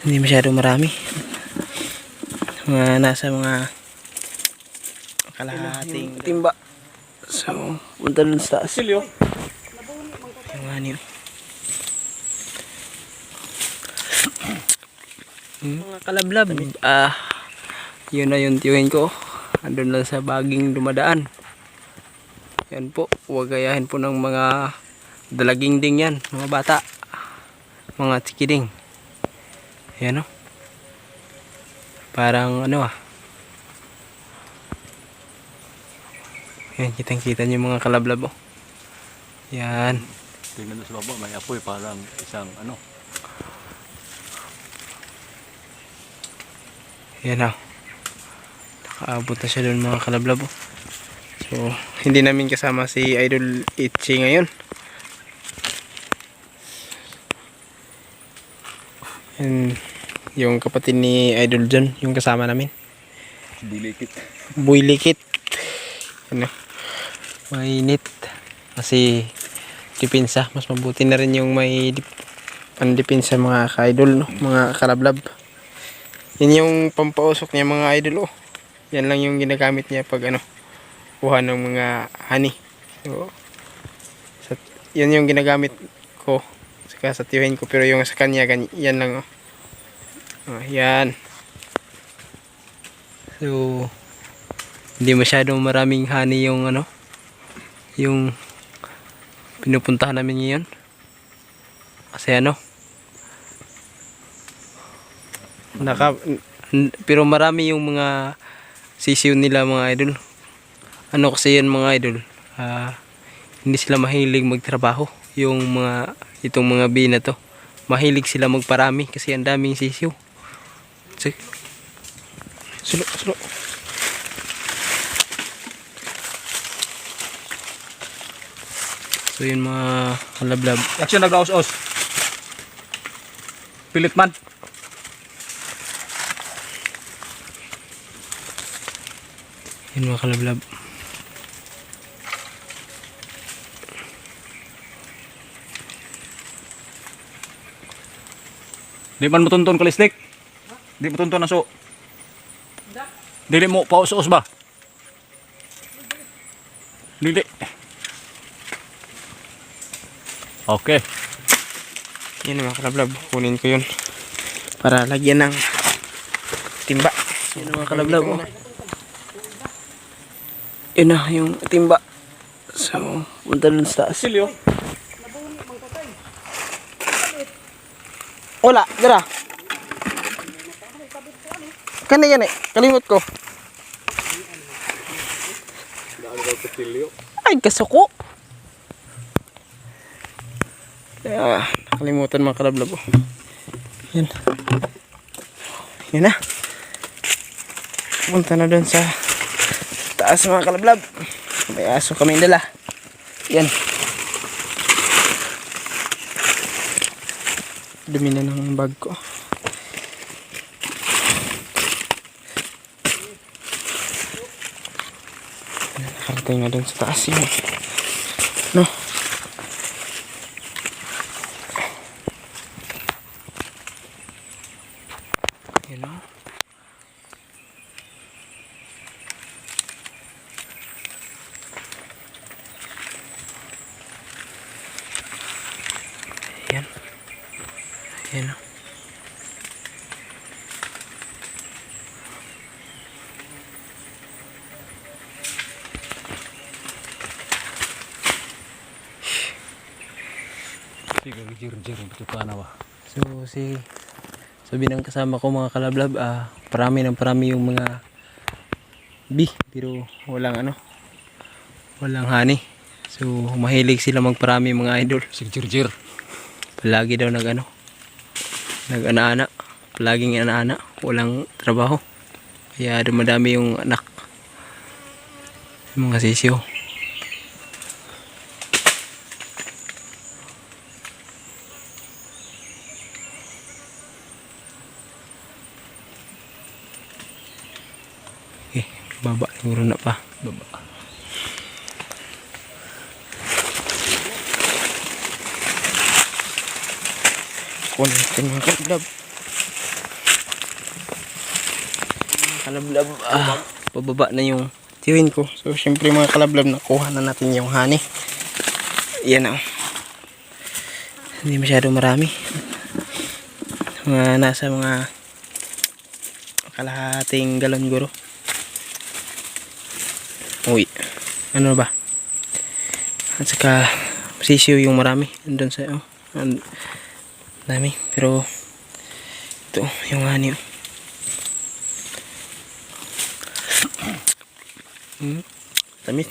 Hindi masyado marami. Mga nasa mga kalahating timba. So, punta dun sa taas. Silyo. Yung ano yun. Mga kalablab. Ah, yun na yung tiyuhin ko. Andun lang sa baging dumadaan. Yan po. Huwag gayahin po ng mga dalaging ding yan. Mga bata. Mga tikiding. Yan o. Parang ano ah. Yan, kitang kita yung mga kalablab oh. Yan. Tingnan sa baba, may apoy parang isang ano. Yan na. Nakaabot na siya doon mga kalablab. oh. So, hindi namin kasama si Idol Itchy ngayon. And yung kapatid ni Idol John, yung kasama namin. Dilikit. Builikit. Ano? Mainit. Kasi dipinsa. Mas mabuti na rin yung may dip, pandipinsa mga ka-idol, no? mga kalablab. Yan yung pampausok niya mga idol, oh. Yan lang yung ginagamit niya pag ano, kuha ng mga honey. So, sa, yan yung ginagamit ko saka sa tiyuhin ko. Pero yung sa kanya, yan lang, oh. Oh, yan. So, hindi masyadong maraming honey yung ano, yung pinupuntahan namin ngayon. Kasi ano, naka, pero marami yung mga sisiw nila mga idol. Ano kasi yan mga idol, ah, hindi sila mahilig magtrabaho. Yung mga, itong mga bee na to. Mahilig sila magparami kasi ang daming sisiw. Sige. Sulo, sulo. So yun mga kalablab. Action nag-aus-aus. Pilit man. Yun mga kalablab. Di man mutunton kalistik. Di mutunton na so. Dili mo paus-us ba? Dili. Okay. Yun mga kalablab. Kunin ko yun. Para lagyan ng timba. Yun mga kalablab. Oh. Yun na yung timba. So, punta dun sa taas. Silyo. Wala, dira. Kani gani, kalimot ko. Ay, kasuko. Ah, nakalimutan mga kalablab. oh. Yan. Yan na. Punta na dun sa taas mga kalablab. May aso kami dala. Yan. Dumi na ng bag ko. Nakarating na dun sa taas yun. No? You know? Yan. Yan o. Sige, jir-jir. Ito pa na ba? So, si sabi ng kasama ko mga kalablab, ah, parami ng parami yung mga bee, pero walang ano, walang honey. So, mahilig sila magparami mga idol. Sige, jir-jir. Palagi daw nag ano, nag ana palaging ana walang trabaho. Kaya dumadami yung anak. Yung mga sisiyo. Eh, baba siguro na pa. Baba. Kunin natin mga kablab. kalablab. Ah, pababa na yung tiwin ko. So, syempre mga kalablab, nakuha na natin yung honey. Yan oh. Hindi masyado marami. Mga nasa mga kalahating galon guro. Uy. Ano ba? At saka sisiyo yung marami. Andun sa oh. And, dami. Pero ito yung oh. Hmm. Tamis.